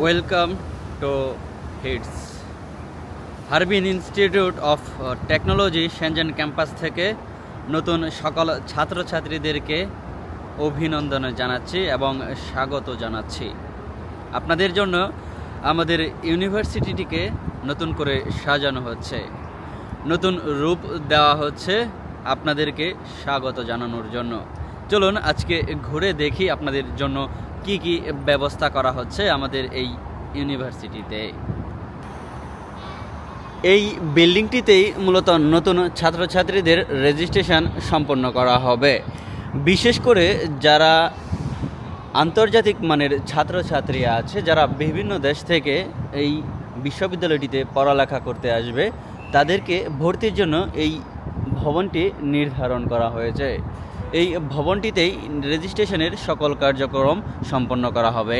Welcome to HITS Harbin institute of technology Shenzhen campus থেকে নতুন সকল ছাত্রছাত্রীদেরকে অভিনন্দন জানাচ্ছি এবং স্বাগত জানাচ্ছি। আপনাদের জন্য আমাদের ইউনিভার্সিটিটিকে নতুন করে সাজানো হচ্ছে। নতুন রূপ দেওয়া হচ্ছে আপনাদেরকে স্বাগত জানানোর জন্য। চলুন আজকে ঘুরে দেখি আপনাদের জন্য কি কি ব্যবস্থা করা হচ্ছে আমাদের এই ইউনিভার্সিটিতে? এই বিল্ডিংটিতেই মূলত নতুন ছাত্রছাত্রীদের রেজিস্ট্রেশন সম্পন্ন করা হবে। বিশেষ করে যারা আন্তর্জাতিক মানের ছাত্রছাত্রী আছে, যারা বিভিন্ন দেশ থেকে এই বিশ্ববিদ্যালয়টিতে পড়ালেখা করতে আসবে, তাদেরকে ভর্তির জন্য এই ভবনটি নির্ধারণ করা হয়েছে। এই ভবনটিতেই রেজিস্ট্রেশনের সকল কার্যক্রম সম্পন্ন করা হবে।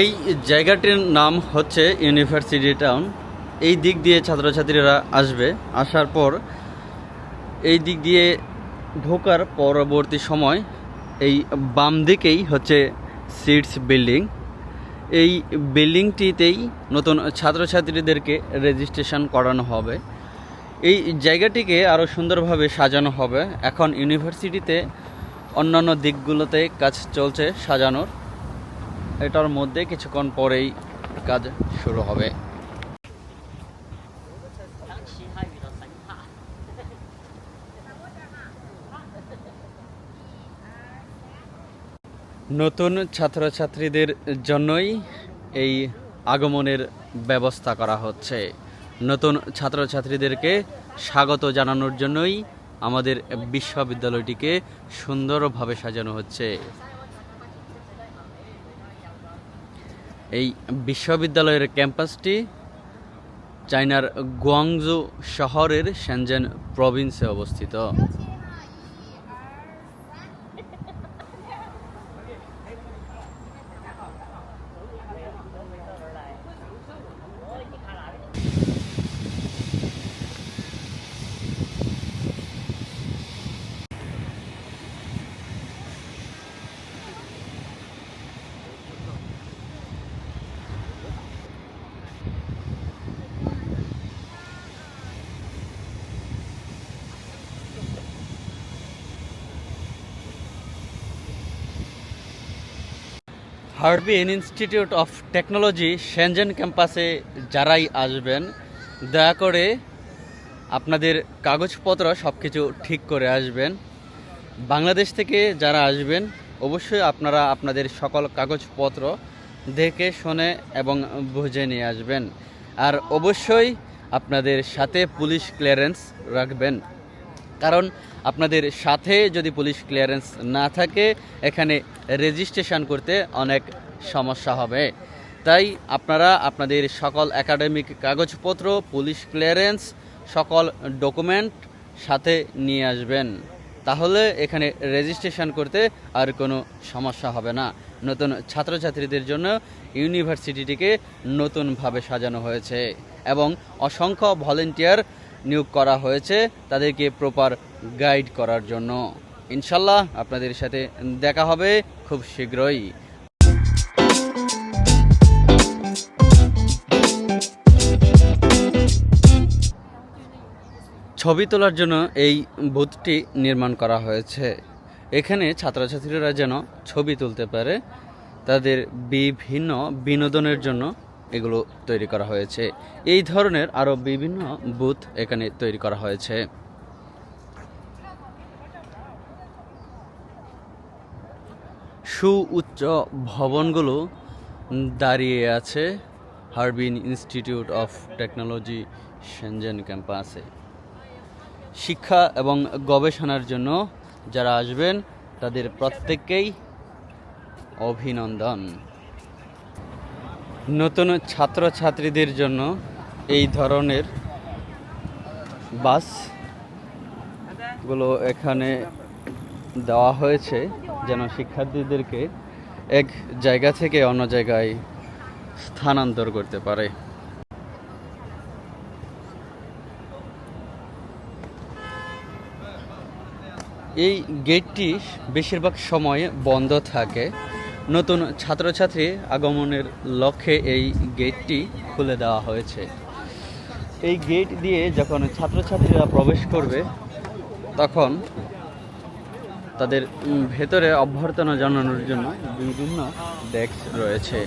এই জায়গাটির নাম হচ্ছে ইউনিভার্সিটি টাউন। এই দিক দিয়ে ছাত্রছাত্রীরা আসবে। আসার পর এই দিক দিয়ে ঢোকার পরবর্তী সময় এই বাম দিকেই হচ্ছে সিটস বিল্ডিং। এই বিল্ডিংটিতেই নতুন ছাত্রছাত্রীদেরকে রেজিস্ট্রেশন করানো হবে। এই জায়গাটিকে আরও সুন্দরভাবে সাজানো হবে। এখন ইউনিভার্সিটিতে অন্যান্য দিকগুলোতে কাজ চলছে সাজানোর। এটার মধ্যে কিছুক্ষণ পরেই কাজ শুরু হবে। নতুন ছাত্রছাত্রীদের জন্যই এই আগমনের ব্যবস্থা করা হচ্ছে। নতুন ছাত্রছাত্রীদেরকে স্বাগত জানানোর জন্যই আমাদের বিশ্ববিদ্যালয়টিকে সুন্দরভাবে সাজানো হচ্ছে। এই বিশ্ববিদ্যালয়ের ক্যাম্পাসটি চাইনার গুয়াংজু শহরের সেনজেন প্রভিন্সে অবস্থিত। Harbin institute of technology Shenzhen ক্যাম্পাসে যারাই আসবেন, দয়া করে আপনাদের কাগজপত্র সব কিছু ঠিক করে আসবেন। বাংলাদেশ থেকে যারা আসবেন, অবশ্যই আপনারা আপনাদের সকল কাগজপত্র দেখে, শুনে এবং বুঝে নিয়ে আসবেন। আর অবশ্যই আপনাদের সাথে পুলিশ ক্লিয়ারেন্স রাখবেন। কারণ আপনাদের সাথে যদি পুলিশ ক্লিয়ারেন্স না থাকে, এখানে রেজিস্ট্রেশন করতে অনেক সমস্যা হবে। তাই আপনারা আপনাদের সকল একাডেমিক কাগজপত্র, পুলিশ ক্লিয়ারেন্স, সকল ডকুমেন্ট সাথে নিয়ে আসবেন। তাহলে এখানে রেজিস্ট্রেশন করতে আর কোনো সমস্যা হবে না। নতুন ছাত্রছাত্রীদের জন্য ইউনিভার্সিটিটিকে নতুনভাবে সাজানো হয়েছে এবং অসংখ্য ভলেন্টিয়ার নিয়োগ করা হয়েছে, তাদেরকে প্রপার গাইড করার জন্য। ইনশাল্লাহ আপনাদের সাথে দেখা হবে খুব শীঘ্রই। ছবি তোলার জন্য এই বুথটি নির্মাণ করা হয়েছে। এখানে ছাত্রছাত্রীরা যেন ছবি তুলতে পারে, তাদের বিভিন্ন বিনোদনের জন্য এগুলো তৈরি করা হয়েছে। এই ধরনের আরও বিভিন্ন বুথ এখানে তৈরি করা হয়েছে। সুউচ্চ ভবনগুলো দাঁড়িয়ে আছে Harbin institute of technology Shenzhen ক্যাম্পাসে। শিক্ষা এবং গবেষণার জন্য যারা আসবেন, তাদের প্রত্যেককেই অভিনন্দন। নতুন ছাত্রছাত্রীদের জন্য এই ধরনের বাসগুলো এখানে দেওয়া হয়েছে, যেন শিক্ষার্থীদেরকে এক জায়গা থেকে অন্য জায়গায় স্থানান্তর করতে পারে। এই গেটটি বেশিরভাগ সময় বন্ধ থাকে। নতুন ছাত্রছাত্রী আগমনের লক্ষ্যে এই গেটটি খুলে দেওয়া হয়েছে। এই গেট দিয়ে যখন ছাত্রছাত্রীরা প্রবেশ করবে, তখন তাদের ভেতরে অভ্যর্থনা জানানোর জন্য বিভিন্ন ডেস্ক রয়েছে।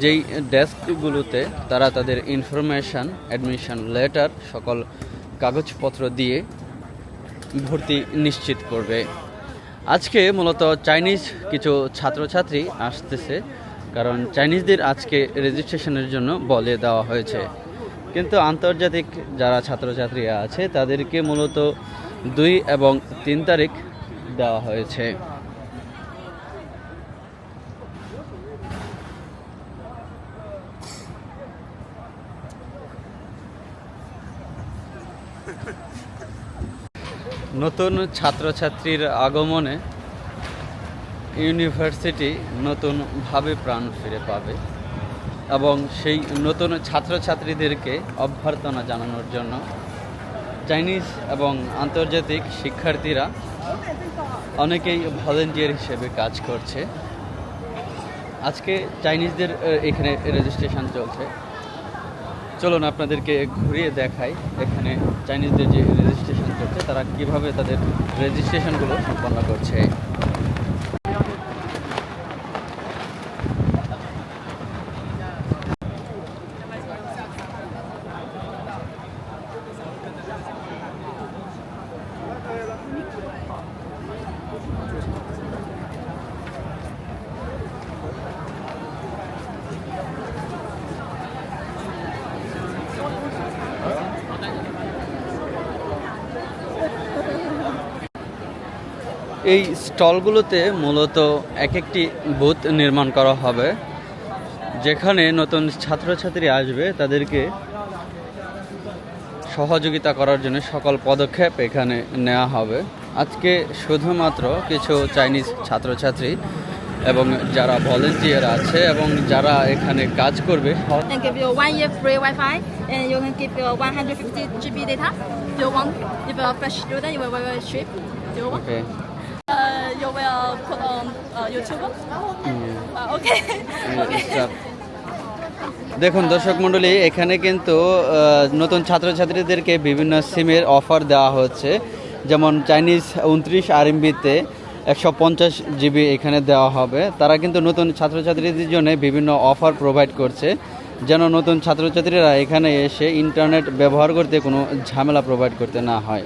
যেই ডেস্কগুলোতে তারা তাদের ইনফরমেশান, অ্যাডমিশন লেটার, সকল কাগজপত্র দিয়ে ভর্তি নিশ্চিত করবে। আজকে মূলত চাইনিজ কিছু ছাত্রছাত্রী আসতেছে, কারণ চাইনিজদের আজকে রেজিস্ট্রেশনের জন্য বলে দেওয়া হয়েছে। কিন্তু আন্তর্জাতিক যারা ছাত্রছাত্রী আছে, তাদেরকে মূলত দুই এবং তিন তারিখ দেওয়া হয়েছে। নতুন ছাত্রছাত্রীর আগমনে ইউনিভার্সিটি নতুনভাবে প্রাণ ফিরে পাবে এবং সেই নতুন ছাত্রছাত্রীদেরকে অভ্যর্থনা জানানোর জন্য চাইনিজ এবং আন্তর্জাতিক শিক্ষার্থীরা অনেকেই ভলেন্টিয়ার হিসেবে কাজ করছে। আজকে চাইনিজদের এখানে রেজিস্ট্রেশন চলছে। চলুন আপনাদেরকে ঘুরিয়ে দেখাই এখানে চাইনিজদের যে রেজিস্ট্রেশন করছে তারা কীভাবে তাদের রেজিস্ট্রেশনগুলো সম্পন্ন করছে। এই স্টলগুলোতে মূলত এক একটি বুথ নির্মাণ করা হবে। যেখানে নতুন ছাত্রছাত্রী আসবে তাদেরকে সহযোগিতা করার জন্য সকল পদক্ষেপ এখানে নেওয়া হবে। আজকে শুধুমাত্র কিছু চাইনিজ ছাত্রছাত্রী এবং যারা ভলেন্টিয়ার আছে এবং যারা এখানে কাজ করবে on uh. Uh. দেখুন দর্শক মণ্ডলী এখানে কিন্তু নতুন ছাত্রছাত্রীদেরকে বিভিন্ন সিমের অফার দেওয়া হচ্ছে। যেমন চাইনিজ উনত্রিশ আর আরএমবিতে একশো পঞ্চাশ জিবি এখানে দেওয়া হবে। তারা কিন্তু নতুন ছাত্রছাত্রীদের জন্য বিভিন্ন অফার প্রোভাইড করছে। যেন নতুন ছাত্রছাত্রীরা এখানে এসে ইন্টারনেট ব্যবহার করতে কোনো ঝামেলা প্রোভাইড করতে না হয়।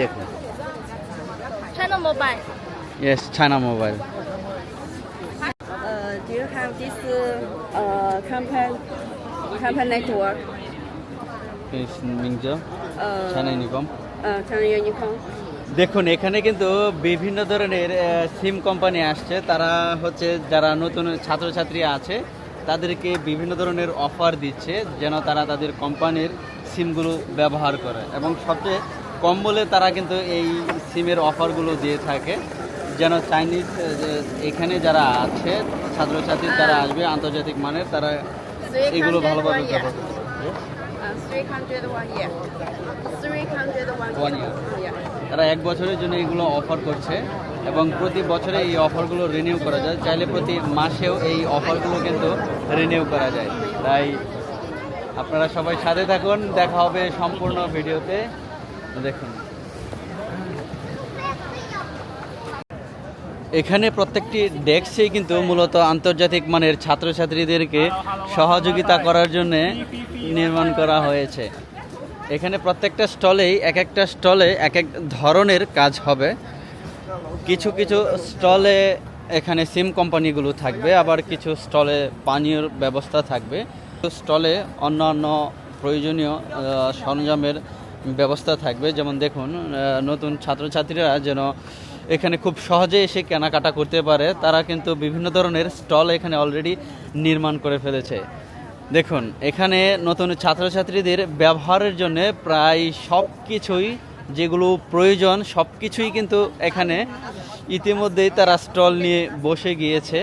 দেখুন। China Mobile. Yes China mobile Uh, do you have this uh, company company network? মিংজো Uh, China Unicom uh, China Unicom? দেখুন এখানে কিন্তু বিভিন্ন ধরনের সিম কোম্পানি আসছে তারা হচ্ছে যারা নতুন ছাত্রছাত্রী আছে তাদেরকে বিভিন্ন ধরনের অফার দিচ্ছে যেন তারা তাদের কোম্পানির সিমগুলো ব্যবহার করে এবং সবচেয়ে কম বলে তারা কিন্তু এই সিমের অফারগুলো দিয়ে থাকে। যেন চাইনিজ এখানে যারা আছে ছাত্রছাত্রী যারা আসবে আন্তর্জাতিক মানের তারা এগুলো ভালোভাবে ব্যবহার করতে 300 one year. 300 one, One year. তারা এক বছরের জন্য এগুলো অফার করছে এবং প্রতি বছরে এই অফারগুলো রিনিউ করা যায়। চাইলে প্রতি মাসেও এই অফারগুলো কিন্তু রিনিউ করা যায়। তাই আপনারা সবাই সাথে থাকুন। দেখা হবে সম্পূর্ণ ভিডিওতে। দেখুন। এখানে প্রত্যেকটি ডেস্কেই কিন্তু মূলত আন্তর্জাতিক মানের ছাত্রছাত্রীদেরকে সহযোগিতা করার জন্য নির্মাণ করা হয়েছে। এখানে প্রত্যেকটা স্টলেই এক একটা স্টলে এক এক ধরনের কাজ হবে। কিছু কিছু স্টলে এখানে সিম কোম্পানিগুলো থাকবে, আবার কিছু স্টলে পানীয়র ব্যবস্থা থাকবে। স্টলে অন্যান্য প্রয়োজনীয় সরঞ্জামের ব্যবস্থা থাকবে। যেমন দেখুন নতুন ছাত্রছাত্রীরা যেন এখানে খুব সহজে এসে কেনাকাটা করতে পারে, তারা কিন্তু বিভিন্ন ধরনের স্টল এখানে অলরেডি নির্মাণ করে ফেলেছে। দেখুন, এখানে নতুন ছাত্রছাত্রীদের ব্যবহারের জন্য প্রায় সব কিছুই যেগুলো প্রয়োজন সব কিছুই কিন্তু এখানে ইতিমধ্যেই তারা স্টল নিয়ে বসে গিয়েছে।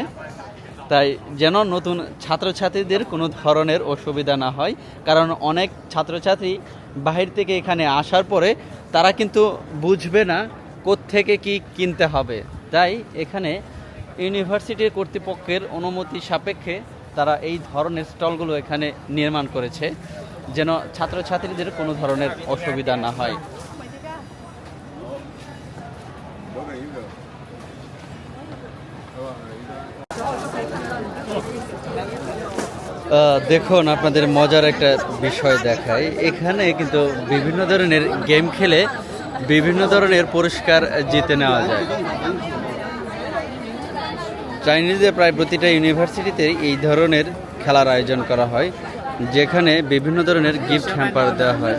তাই যেন নতুন ছাত্রছাত্রীদের কোনো ধরনের অসুবিধা না হয়। কারণ অনেক ছাত্রছাত্রী বাহির থেকে এখানে আসার পরে তারা কিন্তু বুঝবে না থেকে কি কিনতে হবে। তাই এখানে ইউনিভার্সিটির কর্তৃপক্ষের অনুমতি সাপেক্ষে তারা এই ধরনের স্টলগুলো এখানে নির্মাণ করেছে, যেন ছাত্রছাত্রীদের কোনো ধরনের অসুবিধা না হয়। দেখুন, আপনাদের মজার একটা বিষয় দেখায় এখানে কিন্তু বিভিন্ন ধরনের গেম খেলে বিভিন্ন ধরনের পুরস্কার জিতে নেওয়া যায়। চাইনিজদের প্রায় প্রতিটা ইউনিভার্সিটিতে এই ধরনের খেলার আয়োজন করা হয়, যেখানে বিভিন্ন ধরনের গিফট হ্যাম্পার দেওয়া হয়।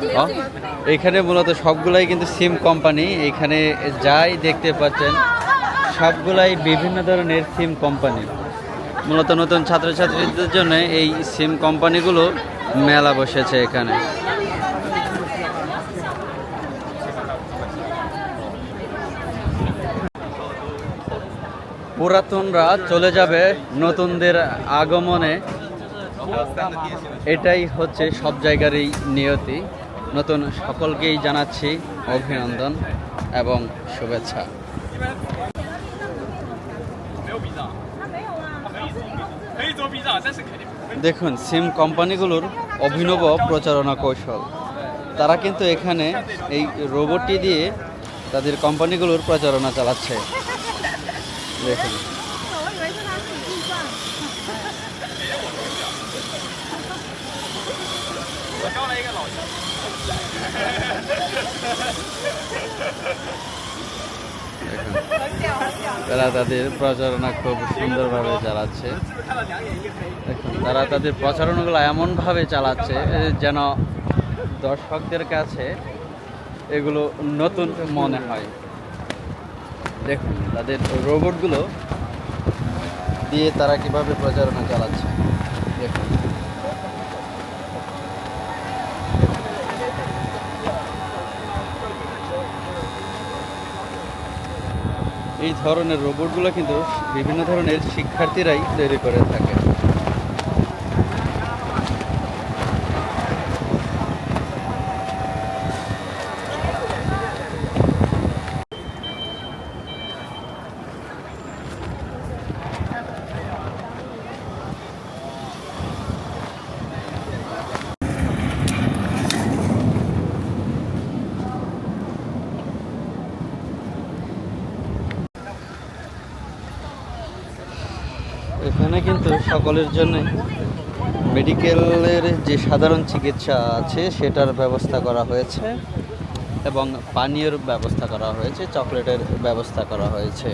এখানে মূলত সবগুলাই কিন্তু সিম কোম্পানি, এখানে যাই দেখতে পাচ্ছেন, সবগুলাই বিভিন্ন ধরনের সিম কোম্পানি। মূলত নতুন ছাত্রছাত্রীদের জন্য এই সিম কোম্পানিগুলো মেলা বসেছে এখানে। পুরাতনরা চলে যাবে নতুনদের আগমনে। এটাই হচ্ছে সব জায়গারই নিয়তি। নতুন সকলকেই জানাচ্ছি অভিনন্দন এবং শুভেচ্ছা। দেখুন, সিম কোম্পানিগুলোর অভিনব প্রচারণা কৌশল। তারা কিন্তু এখানে এই রোবটটি দিয়ে তাদের কোম্পানিগুলোর প্রচারণা চালাচ্ছে। দেখুন। তারা তাদের প্রচারণা খুব সুন্দরভাবে চালাচ্ছে। দেখুন, তারা তাদের প্রচারণাগুলো এমনভাবে চালাচ্ছে যেন দর্শকদের কাছে এগুলো নতুন মনে হয়। দেখুন, তাদের রোবটগুলো দিয়ে তারা কীভাবে প্রচারণা চালাচ্ছে। দেখুন। এই ধরনের রোবটগুলো কিন্তু বিভিন্ন ধরনের শিক্ষার্থীরাই তৈরি করে থাকে। এখানে কিন্তু সকলের জন্য মেডিকেলের যে সাধারণ চিকিৎসা আছে, সেটার ব্যবস্থা করা হয়েছে এবং পানীয়ের ব্যবস্থা করা হয়েছে, চকলেটের ব্যবস্থা করা হয়েছে।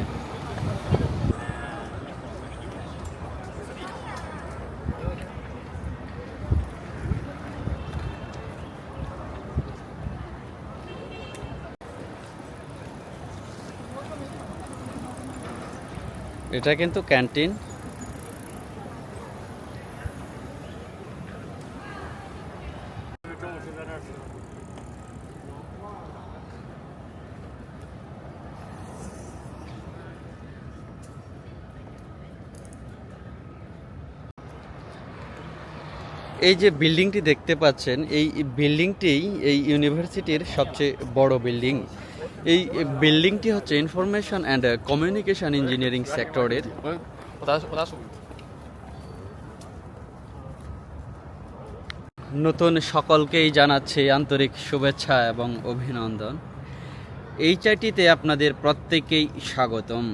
এটা কিন্তু ক্যান্টিন। এই যে বিল্ডিংটি দেখতে পাচ্ছেন, এই বিল্ডিংটি এই ইউনিভার্সিটির সবচেয়ে বড় বিল্ডিং। এই বিল্ডিংটি হচ্ছে ইনফরমেশন অ্যান্ড কমিউনিকেশন ইঞ্জিনিয়ারিং সেক্টরের। নতুন সকলকেই জানাচ্ছি আন্তরিক শুভেচ্ছা এবং অভিনন্দন। এই চাটিতে আপনাদের প্রত্যেকেই স্বাগতম।